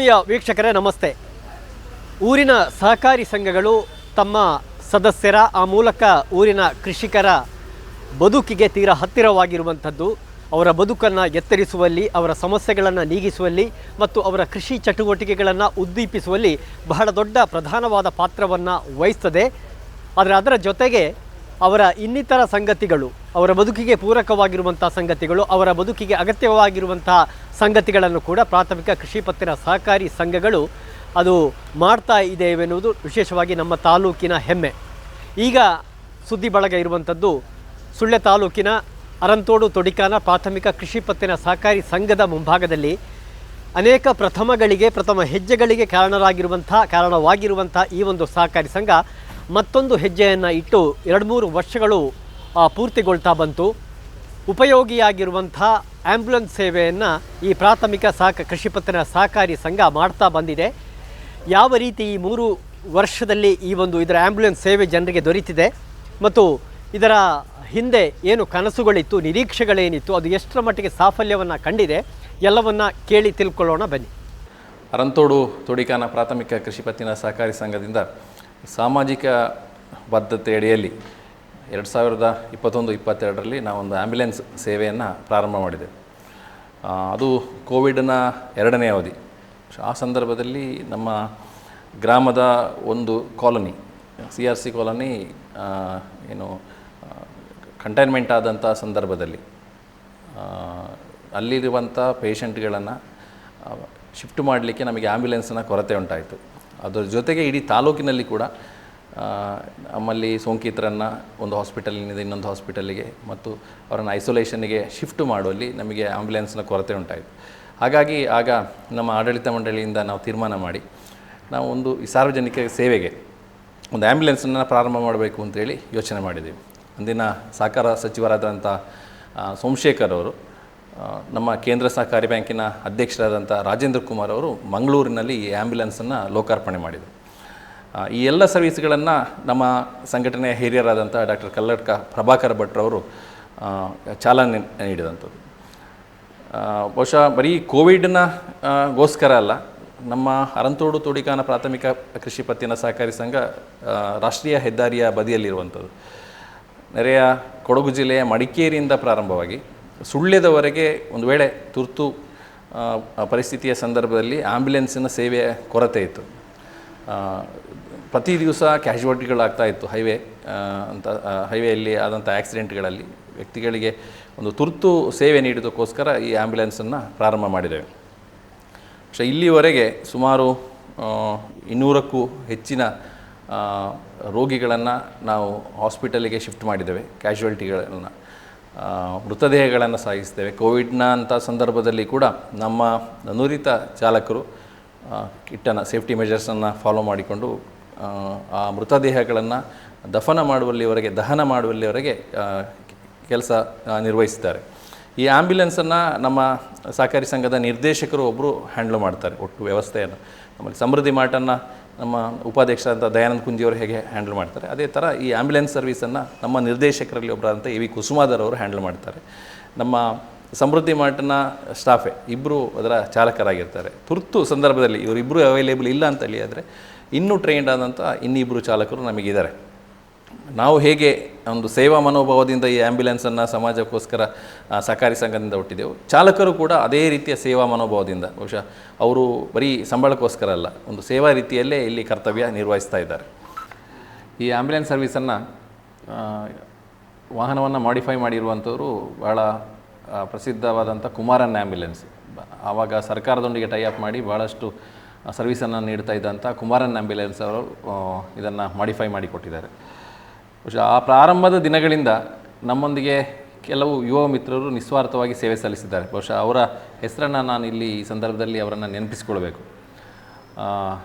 ಆತ್ಮೀಯ ವೀಕ್ಷಕರೇ, ನಮಸ್ತೆ. ಊರಿನ ಸಹಕಾರಿ ಸಂಘಗಳು ತಮ್ಮ ಸದಸ್ಯರ, ಆ ಮೂಲಕ ಊರಿನ ಕೃಷಿಕರ ಬದುಕಿಗೆ ತೀರಾ ಹತ್ತಿರವಾಗಿರುವಂಥದ್ದು. ಅವರ ಬದುಕನ್ನು ಎತ್ತರಿಸುವಲ್ಲಿ, ಅವರ ಸಮಸ್ಯೆಗಳನ್ನು ನೀಗಿಸುವಲ್ಲಿ ಮತ್ತು ಅವರ ಕೃಷಿ ಚಟುವಟಿಕೆಗಳನ್ನು ಉದ್ದೀಪಿಸುವಲ್ಲಿ ಬಹಳ ದೊಡ್ಡ ಪ್ರಧಾನವಾದ ಪಾತ್ರವನ್ನು ವಹಿಸ್ತದೆ. ಆದರೆ ಅದರ ಜೊತೆಗೆ ಅವರ ಇನ್ನಿತರ ಸಂಗತಿಗಳು, ಅವರ ಬದುಕಿಗೆ ಪೂರಕವಾಗಿರುವಂಥ ಸಂಗತಿಗಳು, ಅವರ ಬದುಕಿಗೆ ಅಗತ್ಯವಾಗಿರುವಂತಹ ಸಂಗತಿಗಳನ್ನು ಕೂಡ ಪ್ರಾಥಮಿಕ ಕೃಷಿ ಪತ್ತಿನ ಸಹಕಾರಿ ಸಂಘಗಳು ಅದು ಮಾಡ್ತಾ ಇದ್ದೇವೆನ್ನುವುದು ವಿಶೇಷವಾಗಿ ನಮ್ಮ ತಾಲೂಕಿನ ಹೆಮ್ಮೆ. ಈಗ ಸುದ್ದಿ ಬಳಗ ಇರುವಂಥದ್ದು, ಸುಳ್ಯ ತಾಲೂಕಿನ ಅರಂತೋಡು ತೊಡಿಕಾನ ಪ್ರಾಥಮಿಕ ಕೃಷಿ ಪತ್ತಿನ ಸಹಕಾರಿ ಸಂಘದ ಮುಂಭಾಗದಲ್ಲಿ ಅನೇಕ ಪ್ರಥಮಗಳಿಗೆ, ಪ್ರಥಮ ಹೆಜ್ಜೆಗಳಿಗೆ ಕಾರಣರಾಗಿರುವಂಥ, ಕಾರಣವಾಗಿರುವಂಥ ಈ ಒಂದು ಸಹಕಾರಿ ಸಂಘ ಮತ್ತೊಂದು ಹೆಜ್ಜೆಯನ್ನು ಇಟ್ಟು ಎರಡು ಮೂರು ವರ್ಷಗಳು ಪೂರ್ತಿಗೊಳ್ತಾ ಬಂತು. ಉಪಯೋಗಿಯಾಗಿರುವಂಥ ಆ್ಯಂಬುಲೆನ್ಸ್ ಸೇವೆಯನ್ನು ಈ ಪ್ರಾಥಮಿಕ ಸಾಕ, ಕೃಷಿ ಪತ್ತಿನ ಸಹಕಾರಿ ಸಂಘ ಮಾಡ್ತಾ ಬಂದಿದೆ. ಯಾವ ರೀತಿ ಈ ಮೂರು ವರ್ಷದಲ್ಲಿ ಈ ಒಂದು ಇದರ ಆ್ಯಂಬುಲೆನ್ಸ್ ಸೇವೆ ಜನರಿಗೆ ದೊರೀತಿದೆ ಮತ್ತು ಇದರ ಹಿಂದೆ ಏನು ಕನಸುಗಳಿತ್ತು, ನಿರೀಕ್ಷೆಗಳೇನಿತ್ತು, ಅದು ಎಷ್ಟರ ಮಟ್ಟಿಗೆ ಸಾಫಲ್ಯವನ್ನು ಕಂಡಿದೆ, ಎಲ್ಲವನ್ನ ಕೇಳಿ ತಿಳ್ಕೊಳ್ಳೋಣ ಬನ್ನಿ. ರಂತೋಡು ತೊಡಿಕಾನ ಪ್ರಾಥಮಿಕ ಕೃಷಿ ಪತ್ತಿನ ಸಹಕಾರಿ ಸಂಘದಿಂದ ಸಾಮಾಜಿಕ ಬದ್ಧತೆ ಅಡಿಯಲ್ಲಿ ಎರಡು ಸಾವಿರದ ಇಪ್ಪತ್ತೊಂದು, ಇಪ್ಪತ್ತೆರಡರಲ್ಲಿ ನಾವೊಂದು ಆ್ಯಂಬುಲೆನ್ಸ್ ಸೇವೆಯನ್ನು ಪ್ರಾರಂಭ ಮಾಡಿದೆ. ಅದು ಕೋವಿಡ್ನ ಎರಡನೇ ಅವಧಿ. ಆ ಸಂದರ್ಭದಲ್ಲಿ ನಮ್ಮ ಗ್ರಾಮದ ಒಂದು colony, C R C colony ಏನು ಕಂಟೈನ್ಮೆಂಟ್ ಆದಂಥ ಸಂದರ್ಭದಲ್ಲಿ ಅಲ್ಲಿರುವಂಥ ಪೇಷಂಟ್ಗಳನ್ನು ಶಿಫ್ಟ್ ಮಾಡಲಿಕ್ಕೆ ನಮಗೆ ಆ್ಯಂಬುಲೆನ್ಸ್ನ ಕೊರತೆ ಉಂಟಾಯಿತು. ಅದರ ಜೊತೆಗೆ ಇಡೀ ತಾಲೂಕಿನಲ್ಲಿ ಕೂಡ ನಮ್ಮಲ್ಲಿ ಸೋಂಕಿತರನ್ನು ಒಂದು ಹಾಸ್ಪಿಟಲಿನಿಂದ ಇನ್ನೊಂದು ಹಾಸ್ಪಿಟಲಿಗೆ ಮತ್ತು ಅವರನ್ನು ಐಸೋಲೇಷನ್ಗೆ ಶಿಫ್ಟ್ ಮಾಡುವಲ್ಲಿ ನಮಗೆ ಆ್ಯಂಬುಲೆನ್ಸ್ನ ಕೊರತೆ ಉಂಟಾಯಿತು. ಹಾಗಾಗಿ ಆಗ ನಮ್ಮ ಆಡಳಿತ ಮಂಡಳಿಯಿಂದ ನಾವು ತೀರ್ಮಾನ ಮಾಡಿ, ನಾವು ಒಂದು ಸಾರ್ವಜನಿಕ ಸೇವೆಗೆ ಒಂದು ಆ್ಯಂಬುಲೆನ್ಸನ್ನು ಪ್ರಾರಂಭ ಮಾಡಬೇಕು ಅಂತೇಳಿ ಯೋಚನೆ ಮಾಡಿದ್ದೀವಿ. ಅಂದಿನ ಸಹಕಾರ ಸಚಿವರಾದಂಥ ಸೋಮಶೇಖರ್ ಅವರು ನಮ್ಮ ಕೇಂದ್ರ ಸಹಕಾರಿ ಬ್ಯಾಂಕಿನ ಅಧ್ಯಕ್ಷರಾದಂಥ ರಾಜೇಂದ್ರ ಕುಮಾರ್ ಅವರು ಮಂಗಳೂರಿನಲ್ಲಿ ಈ ಆ್ಯಂಬ್ಯುಲೆನ್ಸನ್ನು ಲೋಕಾರ್ಪಣೆ ಮಾಡಿದರು. ಈ ಎಲ್ಲ ಸರ್ವಿಸ್ಗಳನ್ನು ನಮ್ಮ ಸಂಘಟನೆಯ ಹಿರಿಯರಾದಂಥ ಡಾಕ್ಟರ್ ಕಲ್ಲಡ್ಕ ಪ್ರಭಾಕರ್ ಭಟ್ರವರು ಚಾಲನೆ ನೀಡಿದಂಥದ್ದು. ಬಹುಶಃ ಬರೀ ಕೋವಿಡ್ನ ಗೋಸ್ಕರ ಅಲ್ಲ, ನಮ್ಮ ಅರಂತೋಡು ತೋಡಿಕಾನ ಪ್ರಾಥಮಿಕ ಕೃಷಿ ಪತ್ತಿನ ಸಹಕಾರಿ ಸಂಘ ರಾಷ್ಟ್ರೀಯ ಹೆದ್ದಾರಿಯ ಬದಿಯಲ್ಲಿರುವಂಥದ್ದು. ನೆರೆಯ ಕೊಡಗು ಜಿಲ್ಲೆಯ ಮಡಿಕೇರಿಯಿಂದ ಪ್ರಾರಂಭವಾಗಿ ಸುಳ್ಯದವರೆಗೆ ಒಂದು ವೇಳೆ ತುರ್ತು ಪರಿಸ್ಥಿತಿಯ ಸಂದರ್ಭದಲ್ಲಿ ಆ್ಯಂಬುಲೆನ್ಸಿನ ಸೇವೆಯ ಕೊರತೆ ಇತ್ತು. ಪ್ರತಿ ದಿವಸ ಕ್ಯಾಶುವಾಲ್ಟಿಗಳಾಗ್ತಾ ಇತ್ತು ಹೈವೇ ಅಂತ ಹೈವೇಯಲ್ಲಿ ಆದಂಥ ಆ್ಯಕ್ಸಿಡೆಂಟ್ಗಳಲ್ಲಿ ವ್ಯಕ್ತಿಗಳಿಗೆ ಒಂದು ತುರ್ತು ಸೇವೆ ನೀಡೋದಕ್ಕೋಸ್ಕರ ಈ ಆ್ಯಂಬುಲೆನ್ಸನ್ನು ಪ್ರಾರಂಭ ಮಾಡಿದ್ದೇವೆ. ಸೊ ಇಲ್ಲಿವರೆಗೆ ಸುಮಾರು ಇನ್ನೂರಕ್ಕೂ ಹೆಚ್ಚಿನ ರೋಗಿಗಳನ್ನು ನಾವು ಹಾಸ್ಪಿಟಲಿಗೆ ಶಿಫ್ಟ್ ಮಾಡಿದ್ದೇವೆ, ಕ್ಯಾಶುವಾಲ್ಟಿಗಳನ್ನು. ಮೃತದೇಹಗಳನ್ನು ಸಾಗಿಸ್ತೇವೆ. ಕೋವಿಡ್ನ ಅಂಥ ಸಂದರ್ಭದಲ್ಲಿ ಕೂಡ ನಮ್ಮ ನುರಿತ ಚಾಲಕರು ಕಿಟ್ಟನ್ನು ಕಿಟ್ಟನ ಸೇಫ್ಟಿ ಮೆಜರ್ಸನ್ನು ಫಾಲೋ ಮಾಡಿಕೊಂಡು ಆ, ಮೃತದೇಹಗಳನ್ನು ದಫನ ಮಾಡುವಲ್ಲಿವರೆಗೆ ದಹನ ಮಾಡುವಲ್ಲಿವರೆಗೆ ಕೆಲಸ ನಿರ್ವಹಿಸ್ತಾರೆ. ಈ ಆ್ಯಂಬ್ಯುಲೆನ್ಸನ್ನು ನಮ್ಮ ಸಹಕಾರಿ ಸಂಘದ ನಿರ್ದೇಶಕರು ಒಬ್ಬರು ಹ್ಯಾಂಡ್ಲ್ ಮಾಡ್ತಾರೆ ಒಟ್ಟು ವ್ಯವಸ್ಥೆಯನ್ನು. ನಮ್ಮಲ್ಲಿ ಸಮೃದ್ಧಿ ಮಾಟನ್ನು ನಮ್ಮ ಉಪಾಧ್ಯಕ್ಷರಾದಂಥ ದಯಾನಂದ ಕುಂಜಿಯವರು ಹೇಗೆ ಹ್ಯಾಂಡಲ್ ಮಾಡ್ತಾರೆ, ಅದೇ ಥರ ಈ ಆ್ಯಂಬುಲೆನ್ಸ್ ಸರ್ವಿಸನ್ನು ನಮ್ಮ ನಿರ್ದೇಶಕರಲ್ಲಿ ಒಬ್ಬರಾದಂಥ ಎ ವಿ ಕುಸುಮಾಧರ್ ಅವರು ಹ್ಯಾಂಡಲ್ ಮಾಡ್ತಾರೆ. ನಮ್ಮ ಸಮೃದ್ಧಿ ಮಾರ್ಟ್ನ ಸ್ಟಾಫೆ ಇಬ್ಬರು ಅದರ ಚಾಲಕರಾಗಿರ್ತಾರೆ. ತುರ್ತು ಸಂದರ್ಭದಲ್ಲಿ ಇವರಿಬ್ಬರು ಅವೈಲೇಬಲ್ ಇಲ್ಲ ಅಂತ ಹೇಳಿ ಆದರೆ ಇನ್ನೂ ಟ್ರೈನ್ಡ್ ಆದಂಥ ಇನ್ನಿಬ್ಬರು ಚಾಲಕರು ನಮಗಿದ್ದಾರೆ. ನಾವು ಹೇಗೆ ಒಂದು ಸೇವಾ ಮನೋಭಾವದಿಂದ ಈ ಆ್ಯಂಬ್ಯುಲೆನ್ಸನ್ನು ಸಮಾಜಕ್ಕೋಸ್ಕರ ಸಹಕಾರಿ ಸಂಘದಿಂದ ಹುಟ್ಟಿದೆವು. ಚಾಲಕರು ಕೂಡ ಅದೇ ರೀತಿಯ ಸೇವಾ ಮನೋಭಾವದಿಂದ, ಬಹುಶಃ ಅವರು ಬರೀ ಸಂಬಳಕ್ಕೋಸ್ಕರ ಅಲ್ಲ, ಒಂದು ಸೇವಾ ರೀತಿಯಲ್ಲೇ ಇಲ್ಲಿ ಕರ್ತವ್ಯ ನಿರ್ವಹಿಸ್ತಾ ಇದ್ದಾರೆ. ಈ ಆ್ಯಂಬ್ಯುಲೆನ್ಸ್ ಸರ್ವಿಸನ್ನು ವಾಹನವನ್ನು ಮಾಡಿಫೈ ಮಾಡಿರುವಂಥವರು ಭಾಳ ಪ್ರಸಿದ್ಧವಾದಂಥ ಕುಮಾರನ್ ಆ್ಯಂಬ್ಯುಲೆನ್ಸ್ ಆವಾಗ ಸರ್ಕಾರದೊಂದಿಗೆ ಟೈ ಅಪ್ ಮಾಡಿ ಭಾಳಷ್ಟು ಸರ್ವಿಸನ್ನು ನೀಡ್ತಾ ಇದ್ದಂಥ ಕುಮಾರನ್ ಆ್ಯಂಬ್ಯುಲೆನ್ಸ್ ಅವರು ಇದನ್ನು ಮಾಡಿಫೈ ಮಾಡಿಕೊಟ್ಟಿದ್ದಾರೆ ಬಹುಶಃ ಆ ಪ್ರಾರಂಭದ ದಿನಗಳಿಂದ ನಮ್ಮೊಂದಿಗೆ ಕೆಲವು ಯುವ ಮಿತ್ರರು ನಿಸ್ವಾರ್ಥವಾಗಿ ಸೇವೆ ಸಲ್ಲಿಸಿದ್ದಾರೆ. ಬಹುಶಃ ಅವರ ಹೆಸರನ್ನು ನಾನು ಇಲ್ಲಿ ಈ ಸಂದರ್ಭದಲ್ಲಿ ಅವರನ್ನು ನೆನಪಿಸಿಕೊಳ್ಬೇಕು.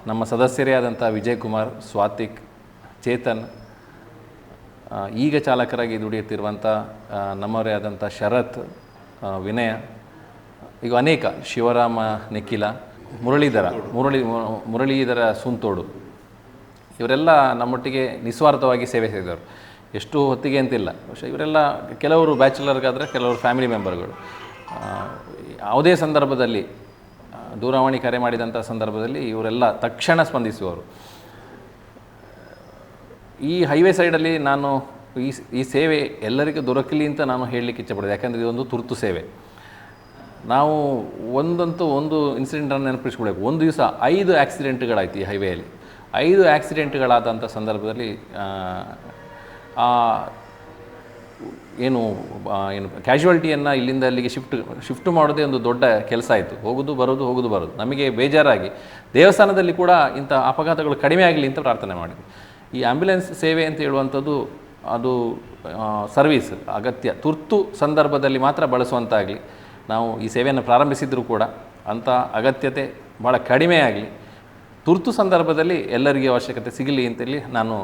ನಮ್ಮ ಸದಸ್ಯರೇ ಆದಂಥ ವಿಜಯ್ ಕುಮಾರ್ ಸ್ವಾತಿಕ್, ಚೇತನ್ ಈಗ ಚಾಲಕರಾಗಿ ದುಡಿಯುತ್ತಿರುವಂಥ ನಮ್ಮವರೇ ಆದಂಥ ಶರತ್ ವಿನಯ, ಈಗ ಅನೇಕ ಶಿವರಾಮ, ನಿಖಿಲ, ಮುರಳೀಧರ, ಮುರಳಿ ಮುರಳೀಧರ ಸುಂತೋಡು. ಇವರೆಲ್ಲ ನಮ್ಮೊಟ್ಟಿಗೆ ನಿಸ್ವಾರ್ಥವಾಗಿ ಸೇವೆ ಸೇರಿದವರು. ಎಷ್ಟು ಹೊತ್ತಿಗೆ ಅಂತಿಲ್ಲ. ಬಹುಶಃ ಇವರೆಲ್ಲ ಕೆಲವರು ಬ್ಯಾಚುಲರ್ಗಾದರೆ ಕೆಲವರು ಫ್ಯಾಮಿಲಿ ಮೆಂಬರ್ಗಳು. ಯಾವುದೇ ಸಂದರ್ಭದಲ್ಲಿ ದೂರವಾಣಿ ಕರೆ ಮಾಡಿದಂಥ ಸಂದರ್ಭದಲ್ಲಿ ಇವರೆಲ್ಲ ತಕ್ಷಣ ಸ್ಪಂದಿಸುವವರು. ಈ ಹೈವೇ ಸೈಡಲ್ಲಿ ನಾನು ಈ ಈ ಸೇವೆ ಎಲ್ಲರಿಗೂ ದೊರಕಲಿ ಅಂತ ನಾನು ಹೇಳಲಿಕ್ಕೆ ಇಚ್ಛೆಪಡೋದು. ಯಾಕಂದರೆ ಇದೊಂದು ತುರ್ತು ಸೇವೆ. ನಾವು ಒಂದಂತೂ ಒಂದು ಇನ್ಸಿಡೆಂಟನ್ನು ನೆನಪಿಸ್ಕೊಳ್ಬೇಕು. ಒಂದು ದಿವಸ ಐದು ಆ್ಯಕ್ಸಿಡೆಂಟ್ಗಳಾಯ್ತು ಈ ಹೈವೇಯಲ್ಲಿ. ಐದು ಆ್ಯಕ್ಸಿಡೆಂಟ್ಗಳಾದಂಥ ಸಂದರ್ಭದಲ್ಲಿ ಆ, ಏನು ಏನು ಕ್ಯಾಶುವಲ್ಟಿಯನ್ನು ಇಲ್ಲಿಂದ ಅಲ್ಲಿಗೆ ಶಿಫ್ಟ್ ಶಿಫ್ಟ್ ಮಾಡೋದೇ ಒಂದು ದೊಡ್ಡ ಕೆಲಸ ಆಯಿತು. ಹೋಗೋದು ಬರೋದು ಹೋಗೋದು ಬರೋದು. ನಮಗೆ ಬೇಜಾರಾಗಿ ದೇವಸ್ಥಾನದಲ್ಲಿ ಕೂಡ ಇಂಥ ಅಪಘಾತಗಳು ಕಡಿಮೆ ಆಗಲಿ ಅಂತ ಪ್ರಾರ್ಥನೆ ಮಾಡಿದ್ವಿ. ಈ ಆ್ಯಂಬುಲೆನ್ಸ್ ಸೇವೆ ಅಂತ ಹೇಳುವಂಥದ್ದು ಅದು ಸರ್ವೀಸ್ ಅಗತ್ಯ. ತುರ್ತು ಸಂದರ್ಭದಲ್ಲಿ ಮಾತ್ರ ಬಳಸುವಂತಾಗಲಿ. ನಾವು ಈ ಸೇವೆಯನ್ನು ಪ್ರಾರಂಭಿಸಿದರೂ ಕೂಡ ಅಂಥ ಅಗತ್ಯತೆ ಭಾಳ ಕಡಿಮೆ ಆಗಲಿ. ತುರ್ತು ಸಂದರ್ಭದಲ್ಲಿ ಎಲ್ಲರಿಗೆ ಅವಶ್ಯಕತೆ ಸಿಗಲಿ ಅಂತೇಳಿ ನಾನು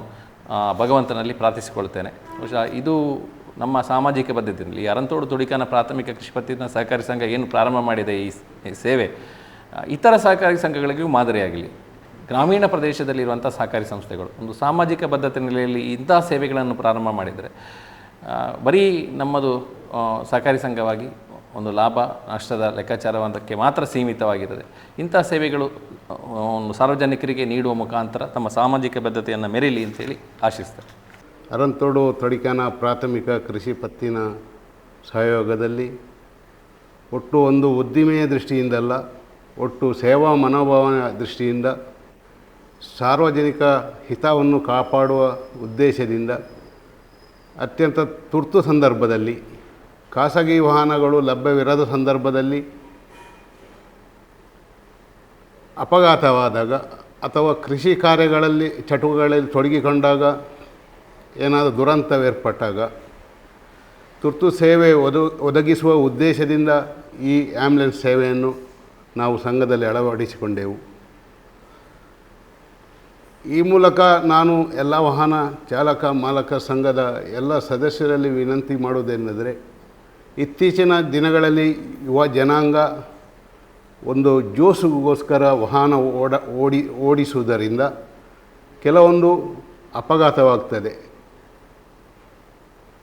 ಭಗವಂತನಲ್ಲಿ ಪ್ರಾರ್ಥಿಸಿಕೊಳ್ತೇನೆ ಬಹುಶಃ ಇದು ನಮ್ಮ ಸಾಮಾಜಿಕ ಬದ್ಧತೆಯಲ್ಲಿ ಅರಂತೋಡು ತುಡಿಕಾನ ಪ್ರಾಥಮಿಕ ಕೃಷಿ ಪತ್ತಿನ ಸಹಕಾರಿ ಸಂಘ ಏನು ಪ್ರಾರಂಭ ಮಾಡಿದೆ ಈ ಸೇವೆ, ಇತರ ಸಹಕಾರಿ ಸಂಘಗಳಿಗೂ ಮಾದರಿಯಾಗಲಿ. ಗ್ರಾಮೀಣ ಪ್ರದೇಶದಲ್ಲಿರುವಂಥ ಸಹಕಾರಿ ಸಂಸ್ಥೆಗಳು, ಒಂದು ಸಾಮಾಜಿಕ ಬದ್ಧತೆ ನೆಲೆಯಲ್ಲಿ ಇಂಥ ಸೇವೆಗಳನ್ನು ಪ್ರಾರಂಭ ಮಾಡಿದರೆ ಬರೀ ನಮ್ಮದು ಸಹಕಾರಿ ಸಂಘವಾಗಿ ಒಂದು ಲಾಭ, ನಷ್ಟದ ಲೆಕ್ಕಾಚಾರವಂತಕ್ಕೆ ಮಾತ್ರ ಸೀಮಿತವಾಗಿರುತ್ತದೆ ಇಂಥ ಸೇವೆಗಳು ಒಂದು ಸಾರ್ವಜನಿಕರಿಗೆ ನೀಡುವ ಮುಖಾಂತರ ತಮ್ಮ ಸಾಮಾಜಿಕ ಬದ್ಧತೆಯನ್ನು ಮೆರೀಲಿ ಅಂತೇಳಿ ಆಶಿಸ್ತಾರೆ. ಅರಂತೋಡು ತಡಿಕಾನ ಪ್ರಾಥಮಿಕ ಕೃಷಿ ಪತ್ತಿನ ಸಹಯೋಗದಲ್ಲಿ ಒಟ್ಟು ಒಂದು ಉದ್ದಿಮೆಯ ದೃಷ್ಟಿಯಿಂದಲ್ಲ, ಒಟ್ಟು ಸೇವಾ ಮನೋಭಾವನ ದೃಷ್ಟಿಯಿಂದ ಸಾರ್ವಜನಿಕ ಹಿತವನ್ನು ಕಾಪಾಡುವ ಉದ್ದೇಶದಿಂದ ಅತ್ಯಂತ ತುರ್ತು ಸಂದರ್ಭದಲ್ಲಿ, ಖಾಸಗಿ ವಾಹನಗಳು ಲಭ್ಯವಿರದ ಸಂದರ್ಭದಲ್ಲಿ ಅಪಘಾತವಾದಾಗ ಅಥವಾ ಕೃಷಿ ಕಾರ್ಯಗಳಲ್ಲಿ ಚಟುವಟಿಕೆಗಳಲ್ಲಿ ತೊಡಗಿಕೊಂಡಾಗ ಏನಾದರೂ ದುರಂತವೇರ್ಪಟ್ಟಾಗ ತುರ್ತು ಸೇವೆ ಒದ, ಒದಗಿಸುವ ಉದ್ದೇಶದಿಂದ ಈ ಆ್ಯಂಬುಲೆನ್ಸ್ ಸೇವೆಯನ್ನು ನಾವು ಸಂಘದಲ್ಲಿ ಅಳವಡಿಸಿಕೊಂಡೆವು. ಈ ಮೂಲಕ ನಾನು ಎಲ್ಲ ವಾಹನ ಚಾಲಕ, ಮಾಲಕ ಸಂಘದ ಎಲ್ಲ ಸದಸ್ಯರಲ್ಲಿ ವಿನಂತಿ ಮಾಡುವುದೇನೆಂದರೆ, ಇತ್ತೀಚಿನ ದಿನಗಳಲ್ಲಿ ಯುವ ಜನಾಂಗ ಒಂದು ಜೋಸುಗೋಸ್ಕರ ವಾಹನ ಓಡ, ಓಡಿ, ಓಡಿಸುವುದರಿಂದ ಕೆಲವೊಂದು ಅಪಘಾತವಾಗ್ತದೆ.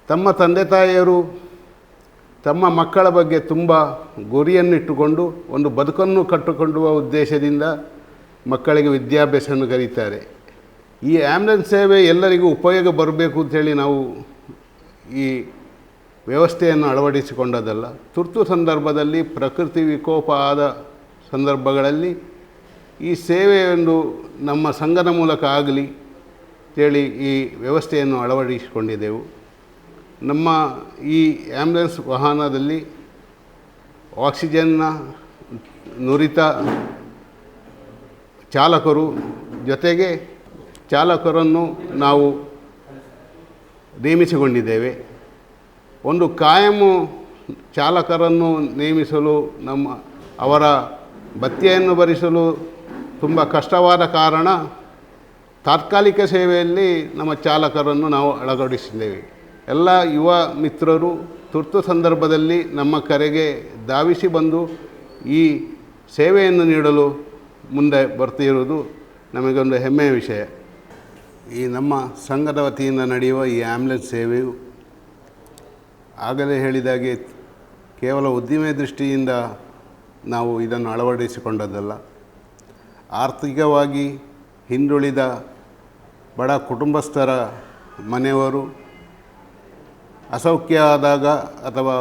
ತಮ್ಮ ತಂದೆ ತಾಯಿಯರು ತಮ್ಮ ಮಕ್ಕಳ ಬಗ್ಗೆ ತುಂಬ ಗುರಿಯನ್ನಿಟ್ಟುಕೊಂಡು ಒಂದು ಬದುಕನ್ನು ಕಟ್ಟಿಕೊಳ್ಳುವ ಉದ್ದೇಶದಿಂದ ಮಕ್ಕಳಿಗೆ ವಿದ್ಯಾಭ್ಯಾಸವನ್ನು ಕರೀತಾರೆ ಈ ಆ್ಯಂಬುಲೆನ್ಸ್ ಸೇವೆ ಎಲ್ಲರಿಗೂ ಉಪಯೋಗ ಬರಬೇಕು ಅಂತೇಳಿ ನಾವು ಈ ವ್ಯವಸ್ಥೆಯನ್ನು ಅಳವಡಿಸಿಕೊಂಡದಲ್ಲ. ತುರ್ತು ಸಂದರ್ಭದಲ್ಲಿ ಪ್ರಕೃತಿ ವಿಕೋಪ ಆದ ಸಂದರ್ಭಗಳಲ್ಲಿ ಈ ಸೇವೆಯೊಂದು ನಮ್ಮ ಸಂಘದ ಮೂಲಕ ಆಗಲಿ ಅಂತೇಳಿ ಈ ವ್ಯವಸ್ಥೆಯನ್ನು ಅಳವಡಿಸಿಕೊಂಡಿದ್ದೆವು. ನಮ್ಮ ಈ ಆ್ಯಂಬುಲೆನ್ಸ್ ವಾಹನದಲ್ಲಿ ಆಕ್ಸಿಜನ್ನ ನುರಿತ ಚಾಲಕರು ಜೊತೆಗೆ ಚಾಲಕರನ್ನು ನಾವು ನೇಮಿಸಿಕೊಂಡಿದ್ದೇವೆ. ಒಂದು ಕಾಯಮು ಚಾಲಕರನ್ನು ನೇಮಿಸಲು ನಮ್ಮ ಅವರ ಭತ್ಯೆಯನ್ನು ಭರಿಸಲು ತುಂಬ ಕಷ್ಟವಾದ ಕಾರಣ ತಾತ್ಕಾಲಿಕ ಸೇವೆಯಲ್ಲಿ ನಮ್ಮ ಚಾಲಕರನ್ನು ನಾವು ಅಳಗಡಿಸಿದ್ದೇವೆ. ಎಲ್ಲ ಯುವ ಮಿತ್ರರು ತುರ್ತು ಸಂದರ್ಭದಲ್ಲಿ ನಮ್ಮ ಕರೆಗೆ ಧಾವಿಸಿ ಬಂದು ಈ ಸೇವೆಯನ್ನು ನೀಡಲು ಮುಂದೆ ಬರ್ತಿರುವುದು ನಮಗೊಂದು ಹೆಮ್ಮೆಯ ವಿಷಯ. ಈ ನಮ್ಮ ಸಂಘದ ವತಿಯಿಂದ ನಡೆಯುವ ಈ ಆ್ಯಂಬುಲೆನ್ಸ್ ಸೇವೆಯು ಆಗಲೇ ಹೇಳಿದಾಗೆ ಕೇವಲ ಉದ್ದಿಮೆ ದೃಷ್ಟಿಯಿಂದ ನಾವು ಇದನ್ನು ಅಳವಡಿಸಿಕೊಂಡದ್ದಲ್ಲ. ಆರ್ಥಿಕವಾಗಿ ಹಿಂದುಳಿದ ಬಡ ಕುಟುಂಬಸ್ಥರ ಮನೆಯವರು ಅಸೌಖ್ಯ ಆದಾಗ ಅಥವಾ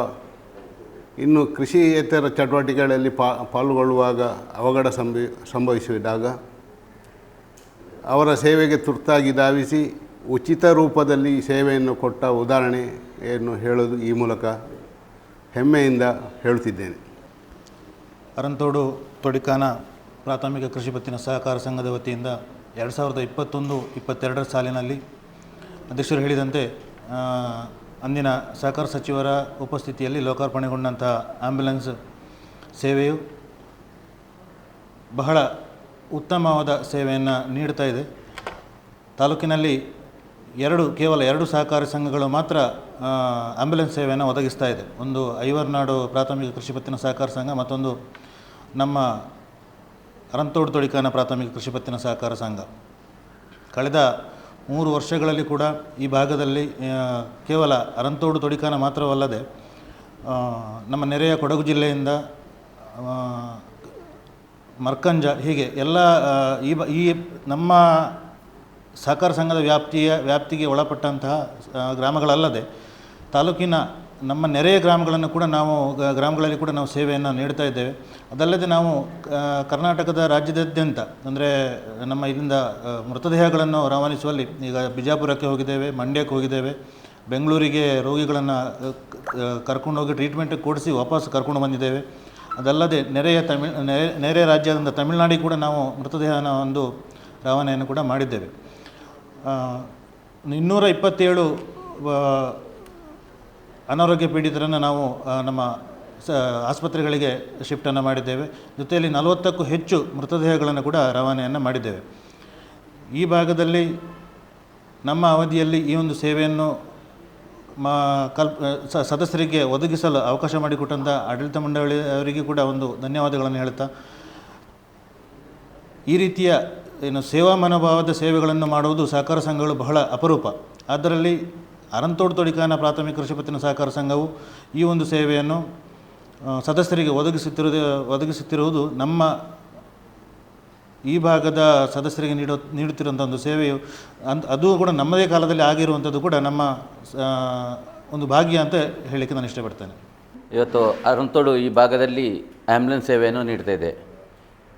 ಇನ್ನು ಕೃಷಿಯೇತರ ಚಟುವಟಿಕೆಗಳಲ್ಲಿ ಪಾಲ್ಗೊಳ್ಳುವಾಗ ಅವಘಡ ಸಂಭಿ ಸಂಭವಿಸಿದಾಗ ಅವರ ಸೇವೆಗೆ ತುರ್ತಾಗಿ ಧಾವಿಸಿ ಉಚಿತ ರೂಪದಲ್ಲಿ ಸೇವೆಯನ್ನು ಕೊಟ್ಟ ಉದಾಹರಣೆಯನ್ನು ಹೇಳೋದು ಈ ಮೂಲಕ ಹೆಮ್ಮೆಯಿಂದ ಹೇಳುತ್ತಿದ್ದೇನೆ ಅರಂತೋಡು ತೊಡಿಕಾನ ಪ್ರಾಥಮಿಕ ಕೃಷಿ ಪತ್ತಿನ ಸಹಕಾರ ಸಂಘದ ವತಿಯಿಂದ ಎರಡು ಸಾವಿರದ ಇಪ್ಪತ್ತೊಂದು, ಇಪ್ಪತ್ತೆರಡರ ಸಾಲಿನಲ್ಲಿ ಅಧ್ಯಕ್ಷರು ಹೇಳಿದಂತೆ ಅಂದಿನ ಸಹಕಾರ ಸಚಿವರ ಉಪಸ್ಥಿತಿಯಲ್ಲಿ ಲೋಕಾರ್ಪಣೆಗೊಂಡಂಥ ಆಂಬ್ಯುಲೆನ್ಸ್ ಸೇವೆಯು ಬಹಳ ಉತ್ತಮವಾದ ಸೇವೆಯನ್ನು ನೀಡ್ತಾ ಇದೆ. ತಾಲೂಕಿನಲ್ಲಿ ಎರಡು, ಕೇವಲ ಎರಡು ಸಹಕಾರಿ ಸಂಘಗಳು ಮಾತ್ರ ಆಂಬ್ಯುಲೆನ್ಸ್ ಸೇವೆಯನ್ನು ಒದಗಿಸ್ತಾ ಇದೆ. ಒಂದು ಐವರ್ನಾಡು ಪ್ರಾಥಮಿಕ ಕೃಷಿ ಪತ್ತಿನ ಸಹಕಾರ ಸಂಘ, ಮತ್ತೊಂದು ನಮ್ಮ ಅರಂತೋಡು ತೊಡಿಕಾನ ಪ್ರಾಥಮಿಕ ಕೃಷಿ ಪತ್ತಿನ ಸಹಕಾರ ಸಂಘ. ಕಳೆದ ಮೂರು ವರ್ಷಗಳಲ್ಲಿ ಕೂಡ ಈ ಭಾಗದಲ್ಲಿ ಕೇವಲ ಅರಂತೋಡು ತೊಡಿಕಾನ ಮಾತ್ರವಲ್ಲದೆ ನಮ್ಮ ನೆರೆಯ ಕೊಡಗು ಜಿಲ್ಲೆಯಿಂದ ಮರ್ಕಂಜ ಹೀಗೆ ಎಲ್ಲ ಈ ಈ ನಮ್ಮ ಸಹಕಾರ ಸಂಘದ ವ್ಯಾಪ್ತಿಯ, ವ್ಯಾಪ್ತಿಗೆ ಒಳಪಟ್ಟಂತಹ ಗ್ರಾಮಗಳಲ್ಲದೆ ತಾಲೂಕಿನ ನಮ್ಮ ನೆರೆಯ ಗ್ರಾಮಗಳನ್ನು ಕೂಡ ನಾವು ಗ್ರಾಮಗಳಲ್ಲಿ ಕೂಡ ನಾವು ಸೇವೆಯನ್ನು ನೀಡ್ತಾ ಇದ್ದೇವೆ. ಅದಲ್ಲದೆ ನಾವು ಕರ್ನಾಟಕದ ರಾಜ್ಯದಾದ್ಯಂತ, ಅಂದರೆ ನಮ್ಮ ಇಲ್ಲಿಂದ ಮೃತದೇಹಗಳನ್ನು ರವಾನಿಸುವಲ್ಲಿ ಈಗ ಬಿಜಾಪುರಕ್ಕೆ ಹೋಗಿದ್ದೇವೆ, ಮಂಡ್ಯಕ್ಕೆ ಹೋಗಿದ್ದೇವೆ, ಬೆಂಗಳೂರಿಗೆ ರೋಗಿಗಳನ್ನು ಕರ್ಕೊಂಡೋಗಿ ಟ್ರೀಟ್ಮೆಂಟ್ ಕೊಡಿಸಿ ವಾಪಸ್ ಕರ್ಕೊಂಡು ಬಂದಿದ್ದೇವೆ. ಅದಲ್ಲದೆ ನೆರೆಯ ತಮಿಳ್, ನೆರೆ ನೆರೆಯ ರಾಜ್ಯದಿಂದ ತಮಿಳುನಾಡಿಗೆ ಕೂಡ ನಾವು ಮೃತದೇಹನ ಒಂದು ರವಾನೆಯನ್ನು ಕೂಡ ಮಾಡಿದ್ದೇವೆ. ಇನ್ನೂರ ಇಪ್ಪತ್ತೇಳು ಅನಾರೋಗ್ಯ ಪೀಡಿತರನ್ನು ನಾವು ನಮ್ಮ ಸ, ಆಸ್ಪತ್ರೆಗಳಿಗೆ ಶಿಫ್ಟನ್ನು ಮಾಡಿದ್ದೇವೆ. ಜೊತೆಯಲ್ಲಿ ನಲವತ್ತಕ್ಕೂ ಹೆಚ್ಚು ಮೃತದೇಹಗಳನ್ನು ಕೂಡ ರವಾನೆಯನ್ನು ಮಾಡಿದ್ದೇವೆ. ಈ ಭಾಗದಲ್ಲಿ ನಮ್ಮ ಅವಧಿಯಲ್ಲಿ ಈ ಒಂದು ಸೇವೆಯನ್ನು ಮಾ ಕಲ್ಪ ಸದಸ್ಯರಿಗೆ ಒದಗಿಸಲು ಅವಕಾಶ ಮಾಡಿಕೊಟ್ಟಂಥ ಆಡಳಿತ ಮಂಡಳಿ ಅವರಿಗೆ ಕೂಡ ಒಂದು ಧನ್ಯವಾದಗಳನ್ನು ಹೇಳ್ತಾ ಈ ರೀತಿಯ ಏನು ಸೇವಾ ಮನೋಭಾವದ ಸೇವೆಗಳನ್ನು ಮಾಡುವುದು ಸಹಕಾರ ಸಂಘಗಳು ಬಹಳ ಅಪರೂಪ. ಅದರಲ್ಲಿ ಅರಂತೋಡು ತೊಡಿಕಾನ ಪ್ರಾಥಮಿಕ ಕೃಷಿ ಪತ್ತಿನ ಸಹಕಾರ ಸಂಘವು ಈ ಒಂದು ಸೇವೆಯನ್ನು ಸದಸ್ಯರಿಗೆ ಒದಗಿಸುತ್ತಿರುವುದು ಒದಗಿಸುತ್ತಿರುವುದು ನಮ್ಮ ಈ ಭಾಗದ ಸದಸ್ಯರಿಗೆ ನೀಡೋ, ನೀಡುತ್ತಿರುವಂಥ ಒಂದು ಸೇವೆಯು. ಅಂತ ಅದು ಕೂಡ ನಮ್ಮದೇ ಕಾಲದಲ್ಲಿ ಆಗಿರುವಂಥದ್ದು ಕೂಡ ನಮ್ಮ ಒಂದು ಭಾಗ್ಯ ಅಂತ ಹೇಳಲಿಕ್ಕೆ ನಾನು ಇಷ್ಟಪಡ್ತೇನೆ. ಇವತ್ತು ಅರಂತೋಡು ಈ ಭಾಗದಲ್ಲಿ ಆ್ಯಂಬುಲೆನ್ಸ್ ಸೇವೆಯನ್ನು ನೀಡ್ತಾ ಇದೆ.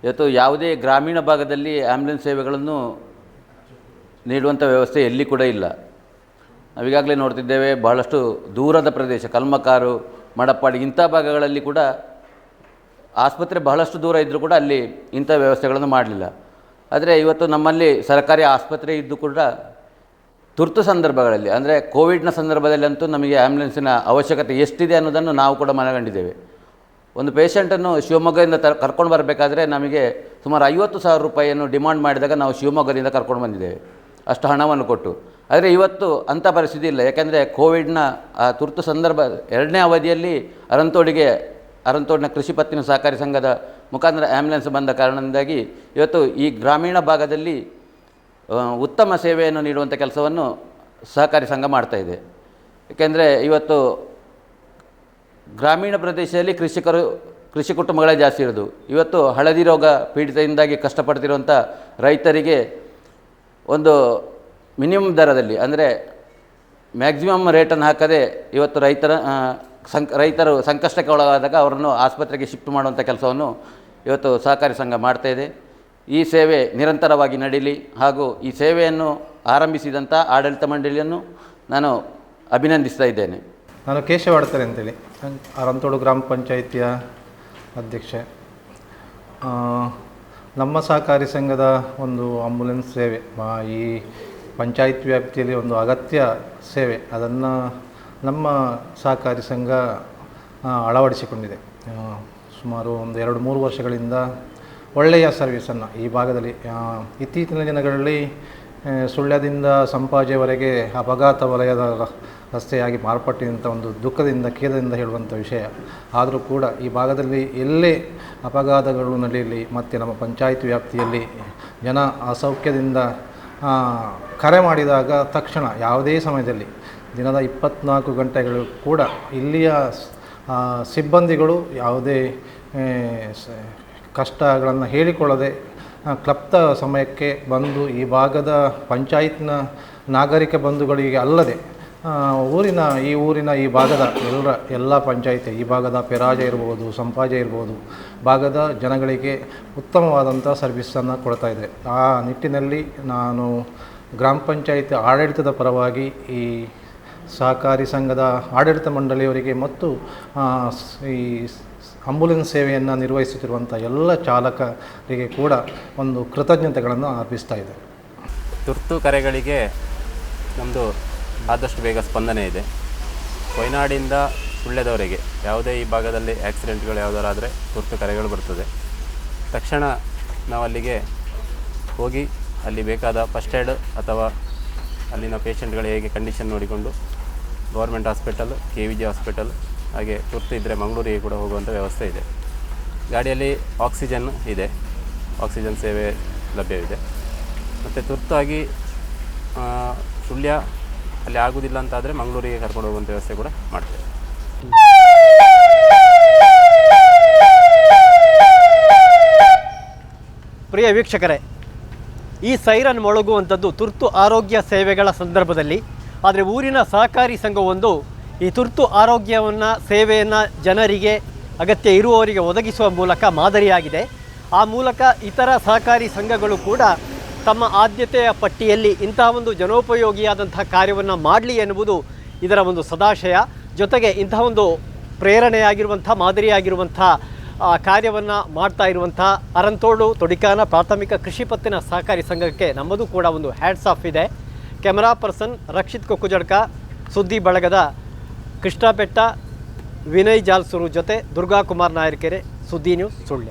ಇವತ್ತು ಯಾವುದೇ ಗ್ರಾಮೀಣ ಭಾಗದಲ್ಲಿ ಆ್ಯಂಬುಲೆನ್ಸ್ ಸೇವೆಗಳನ್ನು ನೀಡುವಂಥ ವ್ಯವಸ್ಥೆ ಎಲ್ಲಿ ಕೂಡ ಇಲ್ಲ. ನಾವೀಗಾಗಲೇ ನೋಡ್ತಿದ್ದೇವೆ, ಬಹಳಷ್ಟು ದೂರದ ಪ್ರದೇಶ, ಕಲ್ಮಕಾರು, ಮಡಪ್ಪಾಡಿ ಇಂಥ ಭಾಗಗಳಲ್ಲಿ ಕೂಡ ಆಸ್ಪತ್ರೆ ಬಹಳಷ್ಟು ದೂರ ಇದ್ದರೂ ಕೂಡ ಅಲ್ಲಿ ಇಂಥ ವ್ಯವಸ್ಥೆಗಳನ್ನು ಮಾಡಲಿಲ್ಲ. ಆದರೆ ಇವತ್ತು ನಮ್ಮಲ್ಲಿ ಸರ್ಕಾರಿ ಆಸ್ಪತ್ರೆ ಇದ್ದು ಕೂಡ ತುರ್ತು ಸಂದರ್ಭಗಳಲ್ಲಿ, ಅಂದರೆ ಕೋವಿಡ್ನ ಸಂದರ್ಭದಲ್ಲಂತೂ ನಮಗೆ ಆ್ಯಂಬುಲೆನ್ಸಿನ ಅವಶ್ಯಕತೆ ಎಷ್ಟಿದೆ ಅನ್ನೋದನ್ನು ನಾವು ಕೂಡ ಮನಗಂಡಿದ್ದೇವೆ. ಒಂದು ಪೇಷಂಟನ್ನು ಶಿವಮೊಗ್ಗದಿಂದ ತ ಕರ್ಕೊಂಡು ಬರಬೇಕಾದ್ರೆ ನಮಗೆ ಸುಮಾರು ಐವತ್ತು ಸಾವಿರ ರೂಪಾಯಿಯನ್ನು ಡಿಮಾಂಡ್ ಮಾಡಿದಾಗ ನಾವು ಶಿವಮೊಗ್ಗದಿಂದ ಕರ್ಕೊಂಡು ಬಂದಿದ್ದೇವೆ. ಅಷ್ಟು ಹಣವನ್ನು ಕೊಟ್ಟು. ಆದರೆ ಇವತ್ತು ಅಂಥ ಪರಿಸ್ಥಿತಿ ಇಲ್ಲ. ಯಾಕೆಂದರೆ ಕೋವಿಡ್ನ, ಆ ತುರ್ತು ಸಂದರ್ಭ, ಎರಡನೇ ಅವಧಿಯಲ್ಲಿ ಅರಂತೋಡಿಗೆ, ಅರಂತೋಡಿನ ಕೃಷಿ ಪತ್ತಿನ ಸಹಕಾರಿ ಸಂಘದ ಮುಖಾಂತರ ಆ್ಯಂಬುಲೆನ್ಸ್ ಬಂದ ಕಾರಣದಿಂದಾಗಿ ಇವತ್ತು ಈ ಗ್ರಾಮೀಣ ಭಾಗದಲ್ಲಿ ಉತ್ತಮ ಸೇವೆಯನ್ನು ನೀಡುವಂಥ ಕೆಲಸವನ್ನು ಸಹಕಾರಿ ಸಂಘ ಮಾಡ್ತಾಯಿದೆ ಏಕೆಂದರೆ ಇವತ್ತು ಗ್ರಾಮೀಣ ಪ್ರದೇಶದಲ್ಲಿ ಕೃಷಿಕರು, ಕೃಷಿ ಕುಟುಂಬಗಳೇ ಜಾಸ್ತಿ ಇರೋದು. ಇವತ್ತು ಹಳದಿ ರೋಗ ಪೀಡಿತದಿಂದಾಗಿ ಕಷ್ಟಪಡ್ತಿರುವಂಥ ರೈತರಿಗೆ ಒಂದು ಮಿನಿಮಮ್ ದರದಲ್ಲಿ, ಅಂದರೆ ಮ್ಯಾಕ್ಸಿಮಮ್ ರೇಟನ್ನು ಹಾಕದೆ ಇವತ್ತು ರೈತರ ಸಂ ರೈತರು ಸಂಕಷ್ಟಕ್ಕೆ ಒಳಗಾದಾಗ ಅವರನ್ನು ಆಸ್ಪತ್ರೆಗೆ ಶಿಫ್ಟ್ ಮಾಡುವಂಥ ಕೆಲಸವನ್ನು ಇವತ್ತು ಸಹಕಾರಿ ಸಂಘ ಮಾಡ್ತಾ ಇದೆ. ಈ ಸೇವೆ ನಿರಂತರವಾಗಿ ನಡೀಲಿ ಹಾಗೂ ಈ ಸೇವೆಯನ್ನು ಆರಂಭಿಸಿದಂಥ ಆಡಳಿತ ಮಂಡಳಿಯನ್ನು ನಾನು ಅಭಿನಂದಿಸ್ತಾ ಇದ್ದೇನೆ. ನಾನು ಕೇಶವ ಆಡ್ತಾರೆ ಅಂತೇಳಿ. ಆರಂತೋಡು ಗ್ರಾಮ ಪಂಚಾಯಿತಿಯ ಅಧ್ಯಕ್ಷೆ. ನಮ್ಮ ಸಹಕಾರಿ ಸಂಘದ ಒಂದು ಆಂಬುಲೆನ್ಸ್ ಸೇವೆ ಈ ಪಂಚಾಯತ್ ವ್ಯಾಪ್ತಿಯಲ್ಲಿ ಒಂದು ಅಗತ್ಯ ಸೇವೆ, ಅದನ್ನು ನಮ್ಮ ಸಹಕಾರಿ ಸಂಘ ಅಳವಡಿಸಿಕೊಂಡಿದೆ. ಸುಮಾರು ಒಂದು ಎರಡು ಮೂರು ವರ್ಷಗಳಿಂದ ಒಳ್ಳೆಯ ಸರ್ವಿಸನ್ನು ಈ ಭಾಗದಲ್ಲಿ ಇತ್ತೀಚಿನ ದಿನಗಳಲ್ಲಿ ಸುಳ್ಯದಿಂದ ಸಂಪಾಜೆವರೆಗೆ ಅಪಘಾತ ವಲಯದ ರಸ್ತೆಯಾಗಿ ಮಾರ್ಪಟ್ಟಿದಂಥ ಒಂದು ದುಃಖದಿಂದ, ಖೇದದಿಂದ ಹೇಳುವಂಥ ವಿಷಯ. ಆದರೂ ಕೂಡ ಈ ಭಾಗದಲ್ಲಿ ಎಲ್ಲೇ ಅಪಘಾತಗಳು ನಡೆಯಲಿ, ಮತ್ತು ನಮ್ಮ ಪಂಚಾಯತ್ ವ್ಯಾಪ್ತಿಯಲ್ಲಿ ಜನ ಅಸೌಖ್ಯದಿಂದ ಕರೆ ಮಾಡಿದಾಗ ತಕ್ಷಣ ಯಾವುದೇ ಸಮಯದಲ್ಲಿ ದಿನದ ಇಪ್ಪತ್ನಾಲ್ಕು ಗಂಟೆಗಳು ಕೂಡ ಇಲ್ಲಿಯ ಸಿಬ್ಬಂದಿಗಳು ಯಾವುದೇ ಕಷ್ಟಗಳನ್ನು ಹೇಳಿಕೊಳ್ಳದೆ ಕ್ಲಪ್ತ ಸಮಯಕ್ಕೆ ಬಂದು ಈ ಭಾಗದ ಪಂಚಾಯತ್ನ ನಾಗರಿಕ ಬಂಧುಗಳಿಗೆ ಅಲ್ಲದೆ ಊರಿನ, ಈ ಊರಿನ, ಈ ಭಾಗದ ಎಲ್ಲರ, ಎಲ್ಲ ಪಂಚಾಯಿತಿ, ಈ ಭಾಗದ ಪೆರಾಜ ಇರ್ಬೋದು, ಸಂಪಾಜ ಇರ್ಬೋದು, ಭಾಗದ ಜನಗಳಿಗೆ ಉತ್ತಮವಾದಂಥ ಸರ್ವಿಸನ್ನು ಕೊಡ್ತಾ ಇದೆ. ಆ ನಿಟ್ಟಿನಲ್ಲಿ ನಾನು ಗ್ರಾಮ ಪಂಚಾಯಿತಿ ಆಡಳಿತದ ಪರವಾಗಿ ಈ ಸಹಕಾರಿ ಸಂಘದ ಆಡಳಿತ ಮಂಡಳಿಯವರಿಗೆ ಮತ್ತು ಈ ಆಂಬುಲೆನ್ಸ್ ಸೇವೆಯನ್ನು ನಿರ್ವಹಿಸುತ್ತಿರುವಂಥ ಎಲ್ಲ ಚಾಲಕರಿಗೆ ಕೂಡ ಒಂದು ಕೃತಜ್ಞತೆಗಳನ್ನು ಅರ್ಪಿಸ್ತಾ ಇದೆ ತುರ್ತು ಕರೆಗಳಿಗೆ ನಮ್ಮದು ಆದಷ್ಟು ಬೇಗ ಸ್ಪಂದನೆ ಇದೆ. ಕೊಯ್ನಾಡಿಂದ ಸುಳ್ಯದವರೆಗೆ ಯಾವುದೇ ಈ ಭಾಗದಲ್ಲಿ ಆಕ್ಸಿಡೆಂಟ್ಗಳು ಆದರೆ ತುರ್ತು ಕರೆಗಳು ಬರ್ತದೆ. ತಕ್ಷಣ ನಾವು ಅಲ್ಲಿಗೆ ಹೋಗಿ ಅಲ್ಲಿ ಬೇಕಾದ ಫಸ್ಟ್ ಏಡ್ ಅಥವಾ ಅಲ್ಲಿನ ಪೇಷಂಟ್ಗಳು ಹೇಗೆ ಕಂಡೀಷನ್ ನೋಡಿಕೊಂಡು government hospital, K V G hospital, ಹಾಗೆ ತುರ್ತು ಇದ್ದರೆ ಮಂಗಳೂರಿಗೆ ಕೂಡ ಹೋಗುವಂಥ ವ್ಯವಸ್ಥೆ ಇದೆ. ಗಾಡಿಯಲ್ಲಿ ಆಕ್ಸಿಜನ್ ಇದೆ. ಆಕ್ಸಿಜನ್ ಸೇವೆ ಲಭ್ಯವಿದೆ. ಮತ್ತು ತುರ್ತಾಗಿ ಸುಳ್ಯ ಅಲ್ಲಿ ಆಗೋದಿಲ್ಲ ಅಂತಾದರೆ ಮಂಗಳೂರಿಗೆ ಕರ್ಕೊಂಡು ಹೋಗುವಂಥ ವ್ಯವಸ್ಥೆ ಕೂಡ ಮಾಡ್ತೇವೆ. ಪ್ರಿಯ ವೀಕ್ಷಕರೇ, ಈ ಸೈರನ್ ಮೊಳಗುವಂಥದ್ದು ತುರ್ತು ಆರೋಗ್ಯ ಸೇವೆಗಳ ಸಂದರ್ಭದಲ್ಲಿ, ಆದರೆ ಊರಿನ ಸಹಕಾರಿ ಸಂಘವೊಂದು ಈ ತುರ್ತು ಆರೋಗ್ಯವನ್ನು, ಸೇವೆಯನ್ನು ಜನರಿಗೆ, ಅಗತ್ಯ ಇರುವವರಿಗೆ ಒದಗಿಸುವ ಮೂಲಕ ಮಾದರಿಯಾಗಿದೆ. ಆ ಮೂಲಕ ಇತರ ಸಹಕಾರಿ ಸಂಘಗಳು ಕೂಡ ತಮ್ಮ ಆದ್ಯತೆಯ ಪಟ್ಟಿಯಲ್ಲಿ ಇಂತಹ ಒಂದು ಜನೋಪಯೋಗಿಯಾದಂತಹ ಕಾರ್ಯವನ್ನು ಮಾಡಲಿ ಎನ್ನುವುದು ಇದರ ಒಂದು ಸದಾಶಯ. ಜೊತೆಗೆ ಇಂತಹ ಒಂದು ಪ್ರೇರಣೆಯಾಗಿರುವಂಥ, ಮಾದರಿಯಾಗಿರುವಂಥ ಕಾರ್ಯವನ್ನು ಮಾಡ್ತಾ ಇರುವಂಥ ಅರಂತೋಡು ತೊಡಿಕಾನ ಪ್ರಾಥಮಿಕ ಕೃಷಿ ಪತ್ತಿನ ಸಹಕಾರಿ ಸಂಘಕ್ಕೆ ನಮ್ಮದು ಕೂಡ ಒಂದು ಹ್ಯಾಟ್ಸ್ ಆಫ್ ಇದೆ. ಕ್ಯಾಮರಾ ಪರ್ಸನ್ ರಕ್ಷಿತ್ ಕೊಕ್ಕುಜಡ್ಕ, ಸುದ್ದಿ ಬಳಗದ ಕೃಷ್ಣಬೆಟ್ಟ ವಿನಯ್ ಜಾಲ್ಸೂರು ಜೊತೆ ದುರ್ಗಾಕುಮಾರ್ ನಾಯರ್ಕೆರೆ, ಸುದ್ದಿ ನ್ಯೂಸ್ ಸುಳ್ಯ.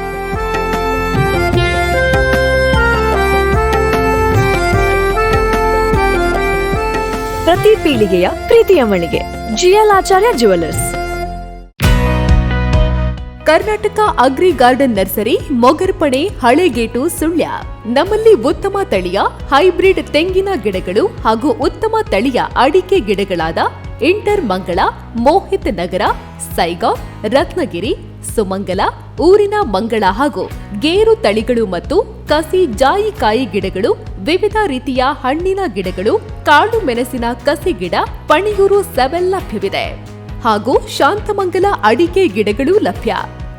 ಪ್ರತಿ ಪೀಳಿಗೆಯ ಪ್ರೀತಿಯ ಮಳಿಗೆ. GL Acharya jewellers Karnataka agri garden nursery Mogarpane Halegate, Sullia. ನಮ್ಮಲ್ಲಿ ಉತ್ತಮ ತಳಿಯ, ಹೈಬ್ರಿಡ್ ತೆಂಗಿನ ಗಿಡಗಳು ಹಾಗೂ ಉತ್ತಮ ತಳಿಯ ಅಡಿಕೆ ಗಿಡಗಳಾದ ಇಂಟರ್ ಮಂಗಳ, ಮೋಹಿತ್ ನಗರ, ಸೈಗಾ, ರತ್ನಗಿರಿ, ಸುಮಂಗಲ, ಊರಿನ ಮಂಗಳ ಹಾಗೂ ಗೇರು ತಳಿಗಳು ಮತ್ತು ಕಸಿ ಜಾಯಿಕಾಯಿ ಗಿಡಗಳು ವಿವಿಧ ರೀತಿಯ ಹಣ್ಣಿನ ಗಿಡಗಳು, ಕಾಳು ಮೆಣಸಿನ ಕಸಿ ಗಿಡ, ಪಣಿಯೂರು ಸೆವೆನ್ ಲಭ್ಯವಿದೆ ಹಾಗೂ ಶಾಂತಮಂಗಲ ಅಡಿಕೆ ಗಿಡಗಳು ಲಭ್ಯ.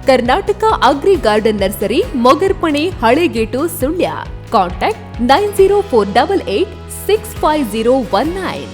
Karnataka agri garden nursery, Mogarpane Halegate Sullia. Contact nine zero four double eight six five zero one nine.